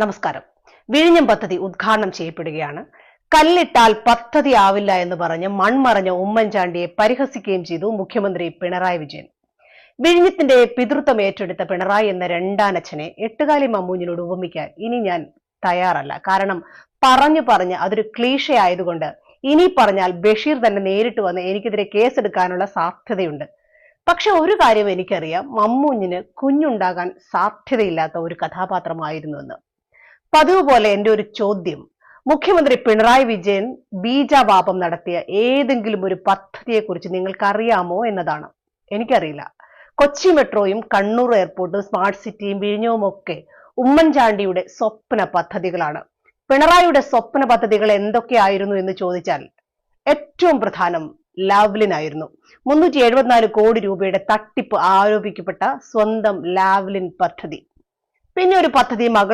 നമസ്കാരം. വിഴിഞ്ഞം പദ്ധതി ഉദ്ഘാടനം ചെയ്യപ്പെടുകയാണ്. കല്ലിട്ടാൽ പദ്ധതി ആവില്ല എന്ന് പറഞ്ഞ് മൺമറഞ്ഞ ഉമ്മൻചാണ്ടിയെ പരിഹസിക്കുകയും ചെയ്തു മുഖ്യമന്ത്രി പിണറായി വിജയൻ. വിഴിഞ്ഞത്തിന്റെ പിതൃത്വം ഏറ്റെടുത്ത പിണറായി എന്ന രണ്ടാനച്ഛനെ എട്ടുകാലി മമ്മൂഞ്ഞിനോട് ഉപമിക്കാൻ ഇനി ഞാൻ തയ്യാറല്ല. കാരണം പറഞ്ഞു പറഞ്ഞ് അതൊരു ക്ലീഷ ആയതുകൊണ്ട് ഇനി പറഞ്ഞാൽ ബഷീർ തന്നെ നേരിട്ട് വന്ന് എനിക്കെതിരെ കേസെടുക്കാനുള്ള സാധ്യതയുണ്ട്. പക്ഷെ ഒരു കാര്യം എനിക്കറിയാം. മമ്മൂഞ്ഞിന് കുഞ്ഞുണ്ടാകാൻ സാധ്യതയില്ലാത്ത ഒരു കഥാപാത്രമായിരുന്നുവെന്ന് പതിവ് പോലെ എന്റെ ഒരു ചോദ്യം. മുഖ്യമന്ത്രി പിണറായി വിജയൻ ബീജാപാപം നടത്തിയ ഏതെങ്കിലും ഒരു പദ്ധതിയെക്കുറിച്ച് നിങ്ങൾക്ക് അറിയാമോ എന്നതാണ്. എനിക്കറിയില്ല. കൊച്ചി മെട്രോയും കണ്ണൂർ എയർപോർട്ടും സ്മാർട്ട് സിറ്റിയും വിഴിഞ്ഞവും ഒക്കെ ഉമ്മൻചാണ്ടിയുടെ സ്വപ്ന പദ്ധതികളാണ്. പിണറായിയുടെ സ്വപ്ന പദ്ധതികൾ എന്തൊക്കെയായിരുന്നു എന്ന് ചോദിച്ചാൽ ഏറ്റവും പ്രധാനം ലാവ്ലിനായിരുന്നു. മുന്നൂറ്റി എഴുപത്തിനാല് കോടി രൂപയുടെ തട്ടിപ്പ് ആരോപിക്കപ്പെട്ട സ്വന്തം ലാവ്ലിൻ പദ്ധതി. പിന്നെ ഒരു പദ്ധതി മകൾ